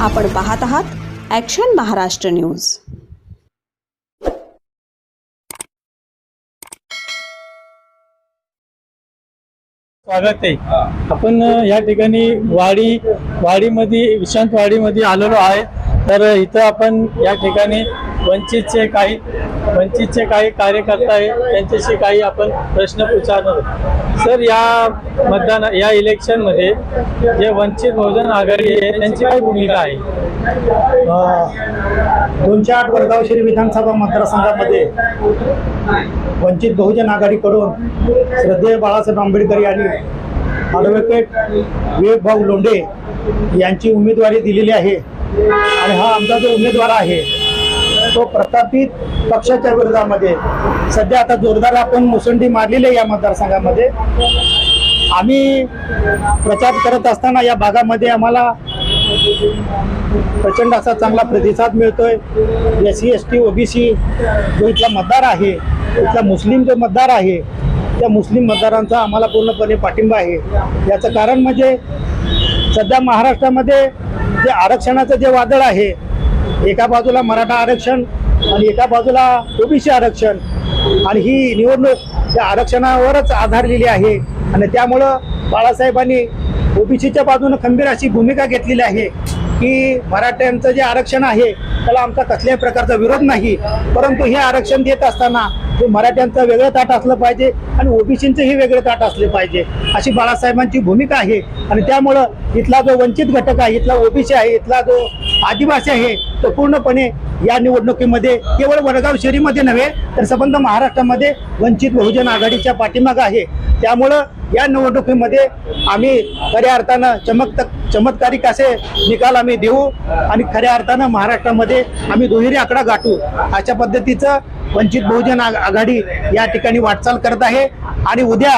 आपण पाहत आहात ॲक्शन महाराष्ट्र न्यूज स्वागत आहे. आपण या ठिकाणी वाडी वाडीमध्ये विश्रांत वाडीमध्ये आलेलो आहे. तर इथं आपण या ठिकाणी वंचितचे काही वंचितचे काही कार्यकर्ता आहे त्यांच्याशी काही आपण प्रश्न विचारणार सर या मतदान या इलेक्शनमध्ये जे वंचित बहुजन आघाडी आहे त्यांची काय भूमिका आहे? दोनशे आठ वडगाव विधानसभा मतदारसंघामध्ये वंचित बहुजन आघाडीकडून श्रद्धेय बाळासाहेब आंबेडकर यांनी ॲडव्होकेट विवेकभाऊ लोंढे यांची उमेदवारी दिलेली आहे. आणि हा आमचा जो उमेदवार आहे तो प्रस्थापित पक्षाच्या विरोधामध्ये. सध्या आता जोरदार आपण मुसंडी मारलेली आहे या मतदारसंघामध्ये. आम्ही प्रचार करत असताना या भागामध्ये आम्हाला प्रचंड असा चांगला प्रतिसाद मिळतोय. S C S T OBC जो इथला मतदार आहे इथला मुस्लिम जो मतदार आहे त्या मुस्लिम मतदारांचा आम्हाला पूर्णपणे पाठिंबा आहे. याचं कारण म्हणजे सध्या महाराष्ट्रामध्ये जे आरक्षणाचं जे वादळ आहे एका बाजूला मराठा आरक्षण आणि एका बाजूला ओबीसी आरक्षण. आणि ही निवडणूक त्या आरक्षणावरच आधारलेली आहे. आणि त्यामुळं बाळासाहेबांनी ओबीसीच्या बाजूनं खंबीर अशी भूमिका घेतलेली आहे की मराठ्यांचं जे आरक्षण आहे त्याला आमचा कसल्याही प्रकारचा विरोध नाही. परंतु हे आरक्षण देत असताना ते मराठ्यांचं वेगळं ताट असलं पाहिजे आणि ओबीसींचंही वेगळं ताट असले पाहिजे अशी बाळासाहेबांची भूमिका आहे. आणि त्यामुळं इथला जो वंचित घटक आहे इथला ओबीसी आहे इथला जो आदिवासी आहे तो पूर्णपणे या निवडणुकीमध्ये केवळ वडगाव शहरीमध्ये नव्हे तर संबंध महाराष्ट्रामध्ये वंचित बहुजन आघाडीच्या पाठीमागं आहे. त्यामुळं या निवडणुकीमध्ये आम्ही खऱ्या अर्थानं चमक चमत्कारिक असे निकाल आम्ही देऊ आणि खऱ्या अर्थानं महाराष्ट्रामध्ये आम्ही दुहेरी आकडा गाठू अशा पद्धतीचं वंचित बहुजन आघाडी या ठिकाणी वाटचाल करत आहे. आणि उद्या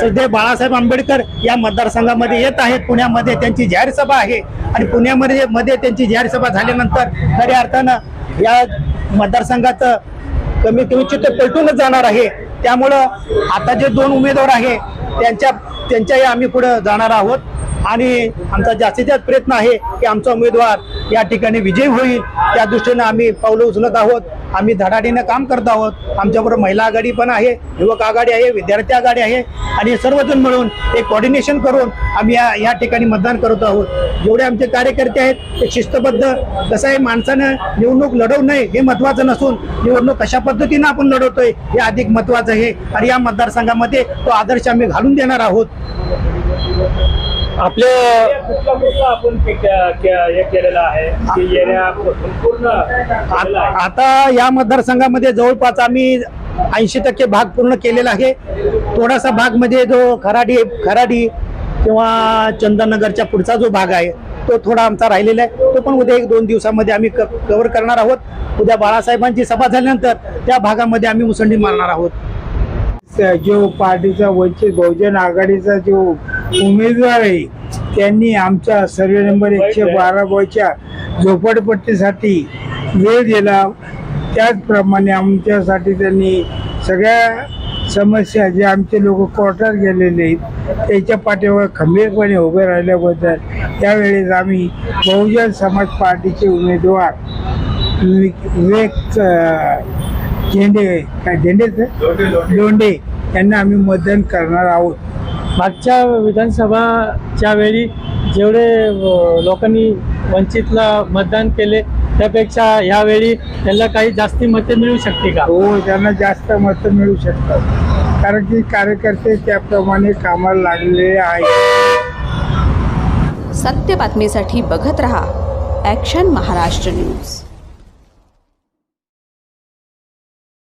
सध्या बाळासाहेब आंबेडकर या मतदारसंघामध्ये येत आहेत. पुण्यामध्ये त्यांची जाहीर सभा आहे. आणि पुण्यामध्ये मध्ये त्यांची जाहीर सभा झाल्यानंतर खऱ्या अर्थानं या मतदारसंघाचं कमी कमी चित्र पलटूनच जाणार आहे. त्यामुळं आता जे दोन उमेदवार आहे त्यांच्या त्यांच्याही आम्ही पुढे जाणार आहोत. आणि आमचा जास्तीत जास्त प्रयत्न आहे की आमचा उमेदवार या ठिकाणी विजयी होईल. त्या दृष्टीनं आम्ही पावलं उचलत आहोत. आम्ही धडाडीनं काम करत आहोत. आमच्याबरोबर महिला आघाडी पण आहे युवक आघाडी आहे विद्यार्थी आघाडी आहे आणि सर्वजण मिळून एक कॉर्डिनेशन करून आम्ही या या ठिकाणी मतदान करत आहोत. जेवढे आमचे कार्यकर्ते आहेत ते शिस्तबद्ध. कसं आहे माणसानं निवडणूक लढवू नये हे महत्त्वाचं नसून निवडणूक कशा पद्धतीनं आपण लढवतोय हे अधिक महत्त्वाचं आहे. आणि या मतदारसंघामध्ये तो आदर्श आम्ही घालून देणार आहोत. आपल्या कुठला कुठला आपण हे केलेला आहे? की एरिया संपूर्ण आता या मतदारसंघामध्ये जवळपास आम्ही ऐंशी टक्के भाग पूर्ण केलेला आहे. थोडासा भाग म्हणजे जो खराडी खराडी किंवा चंदननगरच्या पुढचा जो भाग आहे तो थोडा आमचा राहिलेला आहे. तो पण उद्या एक दोन दिवसामध्ये आम्ही कव्हर करणार आहोत. उद्या बाळासाहेबांची सभा झाल्यानंतर त्या भागामध्ये आम्ही मुसंडी मारणार आहोत. जो पार्टीचा वंचित बहुजन आघाडीचा जो उमेदवार आहे त्यांनी आमच्या सर्वे नंबर एकशे बारा बच्या झोपडपट्टीसाठी वेळ दिला. त्याचप्रमाणे आमच्यासाठी त्यांनी सगळ्या समस्या जे आमचे लोक कोर्टात गेलेले आहेत त्याच्या पाठीवर खंबीरपणे उभे राहिल्याबद्दल त्यावेळेस आम्ही बहुजन समाज पार्टीचे उमेदवार विक- विवेक झेंडे काय झेंडेच लोंढे यांना आम्ही मतदान करणार आहोत. मागच्या विधानसभाच्या वेळी जेवढे लोकांनी वंचितला मतदान केले त्यापेक्षा यावेळी त्यांना काही जास्ती मते मिळू शकते का? हो त्यांना जास्त मतं मिळू शकतात. कारण की कार्यकर्ते त्याप्रमाणे कामाला लागलेले आहेत. सत्य बातमीसाठी बघत रहा ॲक्शन महाराष्ट्र न्यूज